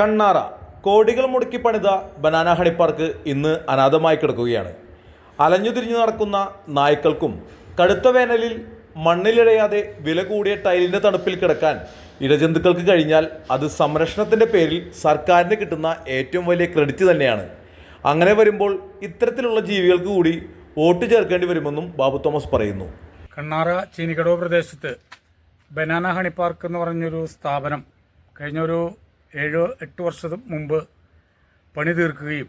കണ്ണാറ കോടികൾ മുടക്കി പണിത ബനാന ഹണി പാർക്ക് ഇന്ന് അനാഥമായി കിടക്കുകയാണ്. അലഞ്ഞു തിരിഞ്ഞു നടക്കുന്ന നായ്ക്കൾക്കും കടുത്ത വേനലിൽ മണ്ണിലിഴയാതെ വില കൂടിയ ടൈലിന്റെ തണുപ്പിൽ കിടക്കാൻ ഇടജന്തുക്കൾക്ക് കഴിഞ്ഞാൽ അത് സംരക്ഷണത്തിന്റെ പേരിൽ സർക്കാരിന് കിട്ടുന്ന ഏറ്റവും വലിയ ക്രെഡിറ്റ് തന്നെയാണ്. അങ്ങനെ വരുമ്പോൾ ഇത്തരത്തിലുള്ള ജീവികൾക്ക് കൂടി വോട്ട് ചേർക്കേണ്ടി വരുമെന്നും ബാബു തോമസ് പറയുന്നു. കണ്ണാറ ചീനിക്കടവ് പ്രദേശത്ത് ബനാന ഹണി പാർക്ക് എന്ന് പറഞ്ഞൊരു സ്ഥാപനം കഴിഞ്ഞ ഒരു ഏഴ് എട്ട് വർഷം മുമ്പ് പണി തീർക്കുകയും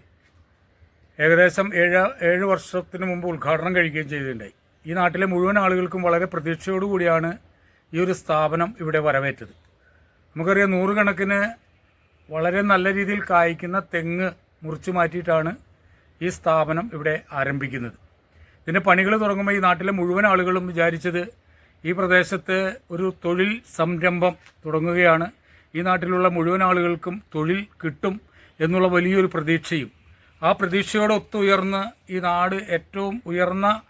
ഏകദേശം ഏഴ് ഏഴ് വർഷത്തിന് മുമ്പ് ഉദ്ഘാടനം കഴിക്കുകയും ചെയ്തിട്ടുണ്ടായി. ഈ നാട്ടിലെ മുഴുവൻ ആളുകൾക്കും വളരെ പ്രതീക്ഷയോടുകൂടിയാണ് ഈ ഒരു സ്ഥാപനം ഇവിടെ വരവേറ്റത്. നമുക്കറിയാം നൂറുകണക്കിന് വളരെ നല്ല രീതിയിൽ കായ്ക്കുന്ന തെങ്ങ് മുറിച്ചു മാറ്റിയിട്ടാണ് ഈ സ്ഥാപനം ഇവിടെ ആരംഭിക്കുന്നത്. ഇതിന്റെ പണികൾ തുടങ്ങുമ്പോൾ ഈ നാട്ടിലെ മുഴുവൻ ആളുകളും വിചാരിച്ചത് ഈ പ്രദേശത്ത് ഒരു തൊഴിൽ സംരംഭം തുടങ്ങുകയാണ്. ഈ നാട്ടിലുള്ള മുഴുവൻ ആളുകൾക്കും തൊഴിൽ കിട്ടും എന്നുള്ള വലിയൊരു പ്രതീക്ഷയും. ആ പ്രതീക്ഷയോടൊത്തുയർന്ന് ഈ നാട് ഏറ്റവും ഉയർന്ന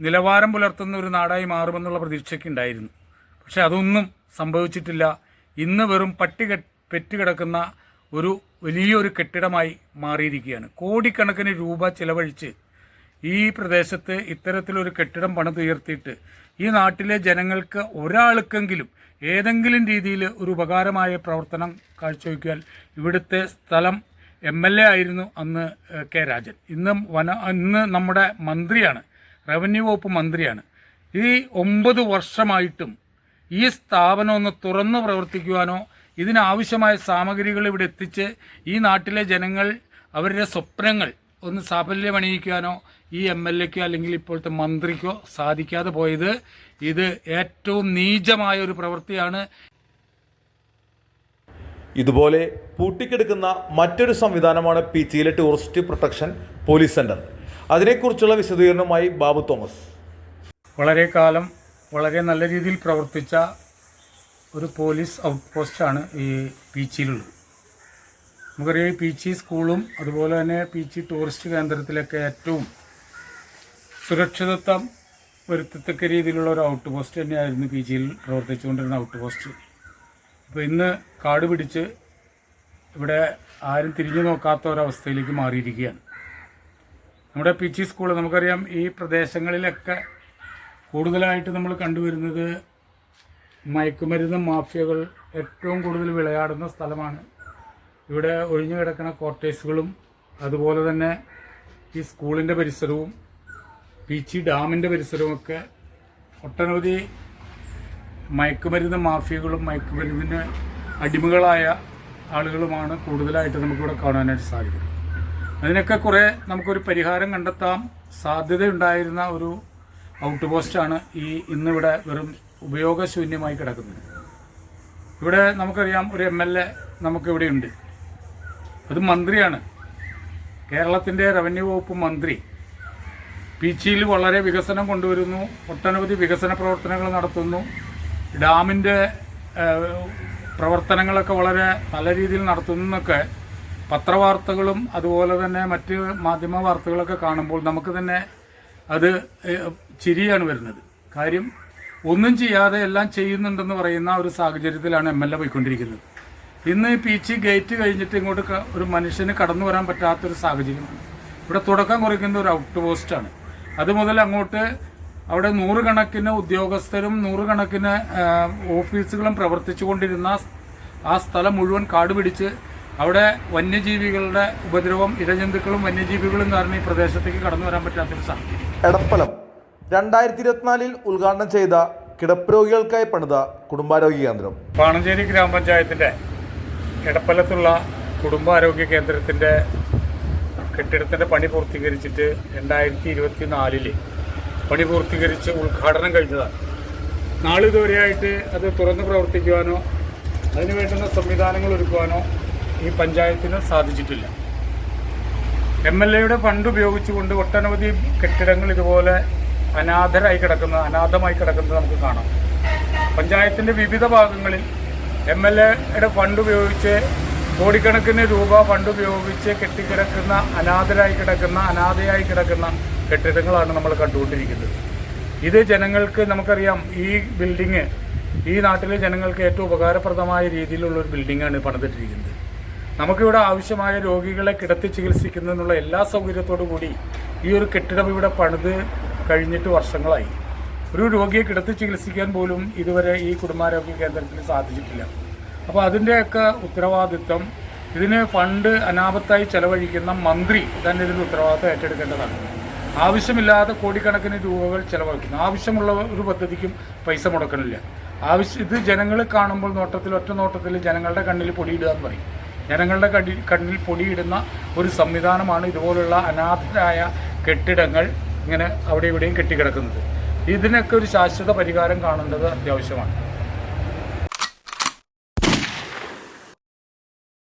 നിലവാരം പുലർത്തുന്ന ഒരു നാടായി മാറുമെന്നുള്ള പ്രതീക്ഷയ്ക്ക് ഉണ്ടായിരുന്നു പക്ഷെ അതൊന്നും സംഭവിച്ചിട്ടില്ല. ഇന്ന് വെറും പട്ടി പെറ്റുകിടക്കുന്ന ഒരു വലിയൊരു കെട്ടിടമായി മാറിയിരിക്കുകയാണ്. കോടിക്കണക്കിന് രൂപ ചിലവഴിച്ച് ഈ പ്രദേശത്ത് ഇത്തരത്തിലൊരു കെട്ടിടം പണിതുയർത്തിയിട്ട് ഈ നാട്ടിലെ ജനങ്ങൾക്ക് ഒരാൾക്കെങ്കിലും ഏതെങ്കിലും രീതിയിൽ ഒരു ഉപകാരമായ പ്രവർത്തനം കാഴ്ചവെക്കാൻ ഇവിടുത്തെ സ്ഥലം എം എൽ എ ആയിരുന്നു അന്ന് കെ രാജൻ. ഇന്ന് വന ഇന്ന് നമ്മുടെ മന്ത്രിയാണ് റവന്യൂ വകുപ്പ് മന്ത്രിയാണ്. ഈ ഒമ്പത് വർഷമായിട്ടും ഈ സ്ഥാപനം ഒന്ന് തുറന്നു പ്രവർത്തിക്കുവാനോ ഇതിനാവശ്യമായ സാമഗ്രികൾ ഇവിടെ എത്തിച്ച് ഈ നാട്ടിലെ ജനങ്ങൾ അവരുടെ സ്വപ്നങ്ങൾ ഒന്ന് സാഫല്യമണിയിക്കാനോ ഈ എം എൽ എക്കോ അല്ലെങ്കിൽ ഇപ്പോഴത്തെ മന്ത്രിക്കോ സാധിക്കാതെ പോയത് ഇത് ഏറ്റവും നീചമായ ഒരു പ്രവൃത്തിയാണ്. ഇതുപോലെ പൂട്ടിക്കെടുക്കുന്ന മറ്റൊരു സംവിധാനമാണ് പീച്ചിയിലെ ടൂറിസ്റ്റ് പ്രൊട്ടക്ഷൻ പോലീസ് സെന്റർ അതിനെക്കുറിച്ചുള്ള വിശദീകരണവുമായി ബാബു തോമസ്. വളരെ കാലം വളരെ നല്ല രീതിയിൽ പ്രവർത്തിച്ച ഒരു പോലീസ് ഔട്ട് പോസ്റ്റാണ് ഈ പീച്ചിയിലുള്ളത് നമുക്കറിയാം ഈ പീച്ചി സ്കൂളും അതുപോലെ തന്നെ പീച്ചി ടൂറിസ്റ്റ് കേന്ദ്രത്തിലൊക്കെ ഏറ്റവും സുരക്ഷിതത്വം വരുത്തത്തക്ക രീതിയിലുള്ള ഒരു ഔട്ട് പോസ്റ്റ് തന്നെയായിരുന്നു പി ജിയിൽ പ്രവർത്തിച്ചുകൊണ്ടിരുന്ന ഔട്ട് പോസ്റ്റ് അപ്പോൾ ഇന്ന് കാട് പിടിച്ച് ഇവിടെ ആരും തിരിഞ്ഞു നോക്കാത്ത ഒരവസ്ഥയിലേക്ക് മാറിയിരിക്കുകയാണ്. നമ്മുടെ പി ജി സ്കൂൾ നമുക്കറിയാം ഈ പ്രദേശങ്ങളിലൊക്കെ കൂടുതലായിട്ട് നമ്മൾ കണ്ടുവരുന്നത് മയക്കുമരുന്ന് മാഫിയകൾ ഏറ്റവും കൂടുതൽ വിളയാടുന്ന സ്ഥലമാണ് ഇവിടെ ഒഴിഞ്ഞു കിടക്കുന്ന ക്വാർട്ടേഴ്സുകളും അതുപോലെ തന്നെ ഈ സ്കൂളിന്റെ പരിസരവും പീച്ചി ഡാമിന്റെ പരിസരവും ഒക്കെ ഒട്ടനവധി മയക്കുമരുന്ന് മാഫിയകളും മയക്കുമരുന്നിന് അടിമകളായ ആളുകളുമാണ് കൂടുതലായിട്ട് നമുക്കിവിടെ കാണാനായിട്ട് സാധിക്കുന്നത്. അതിനൊക്കെ കുറേ നമുക്കൊരു പരിഹാരം കണ്ടെത്താം. സാധ്യതയുണ്ടായിരുന്ന ഒരു ഔട്ട് പോസ്റ്റാണ് ഈ ഇന്നിവിടെ വെറും ഉപയോഗശൂന്യമായി കിടക്കുന്നത്. ഇവിടെ നമുക്കറിയാം ഒരു എം എൽ എ നമുക്കിവിടെ അത് മന്ത്രിയാണ്. കേരളത്തിന്റെ റവന്യൂ വകുപ്പ് മന്ത്രി. പീച്ചിയിൽ വളരെ വികസനം കൊണ്ടുവരുന്നു. ഒട്ടനവധി വികസന പ്രവർത്തനങ്ങൾ നടത്തുന്നു. ഡാമിന്റെ പ്രവർത്തനങ്ങളൊക്കെ വളരെ നല്ല രീതിയിൽ നടത്തുന്നു എന്നൊക്കെ പത്രവാർത്തകളും അതുപോലെ തന്നെ മറ്റ് മാധ്യമ വാർത്തകളൊക്കെ കാണുമ്പോൾ നമുക്ക് തന്നെ അത് ചിരിയാണ് വരുന്നത്. കാര്യം ഒന്നും ചെയ്യാതെ എല്ലാം ചെയ്യുന്നുണ്ടെന്ന് പറയുന്ന ഒരു സാഹചര്യത്തിലാണ് എം എൽ എ പോയിക്കൊണ്ടിരിക്കുന്നത്. ഇന്ന് ഈ പീച്ചി ഗേറ്റ് കഴിഞ്ഞിട്ട് ഇങ്ങോട്ട് ഒരു മനുഷ്യന് കടന്നു വരാൻ പറ്റാത്തൊരു സാഹചര്യമാണ്. ഇവിടെ തുടക്കം കുറിക്കുന്ന ഒരു ഔട്ട് പോസ്റ്റാണ് അത് മുതൽ അങ്ങോട്ട് അവിടെ നൂറുകണക്കിന് ഉദ്യോഗസ്ഥരും നൂറുകണക്കിന് ഓഫീസുകളും പ്രവർത്തിച്ചു കൊണ്ടിരുന്ന ആ സ്ഥലം മുഴുവൻ കാട് പിടിച്ച് അവിടെ വന്യജീവികളുടെ ഉപദ്രവം ഇഴജന്തുക്കളും വന്യജീവികളും കാരണം ഈ പ്രദേശത്തേക്ക് കടന്നു വരാൻ പറ്റാത്തൊരു സാഹചര്യം. എടപ്പലം രണ്ടായിരത്തി ഇരുപത്തിനാലിൽ ഉദ്ഘാടനം ചെയ്ത കിടപ്പ് രോഗികൾക്കായി പണിത കുടുംബാരോഗ്യ കേന്ദ്രം. പാണഞ്ചേരി ഗ്രാമപഞ്ചായത്തിന്റെ എടപ്പലത്തുള്ള കുടുംബാരോഗ്യ കേന്ദ്രത്തിന്റെ കെട്ടിടത്തിന്റെ പണി പൂർത്തീകരിച്ചിട്ട് രണ്ടായിരത്തി ഇരുപത്തി നാലിൽ പണി പൂർത്തീകരിച്ച് ഉദ്ഘാടനം കഴിഞ്ഞതാണ്. നാളിതുവരെയായിട്ട് അത് തുറന്ന് പ്രവർത്തിക്കുവാനോ അതിന് വേണ്ടുന്ന സംവിധാനങ്ങൾ ഒരുക്കുവാനോ ഈ പഞ്ചായത്തിന് സാധിച്ചിട്ടില്ല. എം എൽ എയുടെ ഫണ്ട് ഉപയോഗിച്ചുകൊണ്ട് ഒട്ടനവധി കെട്ടിടങ്ങൾ ഇതുപോലെ അനാഥരായി കിടക്കുന്ന അനാഥമായി കിടക്കുന്നത് നമുക്ക് കാണാം. പഞ്ചായത്തിന്റെ വിവിധ ഭാഗങ്ങളിൽ എം എൽ എയുടെ ഫണ്ട് ഉപയോഗിച്ച് കോടിക്കണക്കിന് രൂപ ഫണ്ട് ഉപയോഗിച്ച് കെട്ടിക്കിടക്കുന്ന അനാഥരായി കിടക്കുന്ന അനാഥയായി കിടക്കുന്ന കെട്ടിടങ്ങളാണ് നമ്മൾ കണ്ടുകൊണ്ടിരിക്കുന്നത്. ഇത് ജനങ്ങൾക്ക് നമുക്കറിയാം ഈ ബിൽഡിങ് ഈ നാട്ടിലെ ജനങ്ങൾക്ക് ഏറ്റവും ഉപകാരപ്രദമായ രീതിയിലുള്ള ഒരു ബിൽഡിങ്ങാണ് പണിതിട്ടിരിക്കുന്നത്. നമുക്കിവിടെ ആവശ്യമായ രോഗികളെ കിടത്തി ചികിത്സിക്കുന്നതിനുള്ള എല്ലാ സൗകര്യത്തോടു കൂടി ഈ ഒരു കെട്ടിടം ഇവിടെ പണിത് കഴിഞ്ഞിട്ട് വർഷങ്ങളായി. ഒരു രോഗിയെ കിടത്തി ചികിത്സിക്കാൻ പോലും ഇതുവരെ ഈ കുടുംബാരോഗ്യ കേന്ദ്രത്തിന് സാധിച്ചിട്ടില്ല. അപ്പോൾ അതിന്റെയൊക്കെ ഉത്തരവാദിത്വം ഇതിന് ഫണ്ട് അനാപത്തായി ചെലവഴിക്കുന്ന മന്ത്രി തന്നെ ഇതിന്റെ ഉത്തരവാദിത്വം ഏറ്റെടുക്കേണ്ടതാണ്. ആവശ്യമില്ലാതെ കോടിക്കണക്കിന് രൂപകൾ ചെലവഴിക്കുന്നു. ആവശ്യമുള്ള ഒരു പദ്ധതിക്കും പൈസ മുടക്കണില്ല. ആവശ്യം ഇത് ജനങ്ങൾ കാണുമ്പോൾ നോട്ടത്തിൽ ഒറ്റ നോട്ടത്തിൽ ജനങ്ങളുടെ കണ്ണിൽ പൊടിയിടുക എന്ന് പറയും. ജനങ്ങളുടെ കണ്ണിൽ കണ്ണിൽ പൊടിയിടുന്ന ഒരു സംവിധാനമാണ് ഇതുപോലുള്ള അനാഥരായ കെട്ടിടങ്ങൾ ഇങ്ങനെ അവിടെ ഇവിടെയും കെട്ടിക്കിടക്കുന്നത്. ഇതിനൊക്കെ ഒരു ശാശ്വത പരിഹാരം കാണേണ്ടത് അത്യാവശ്യമാണ്.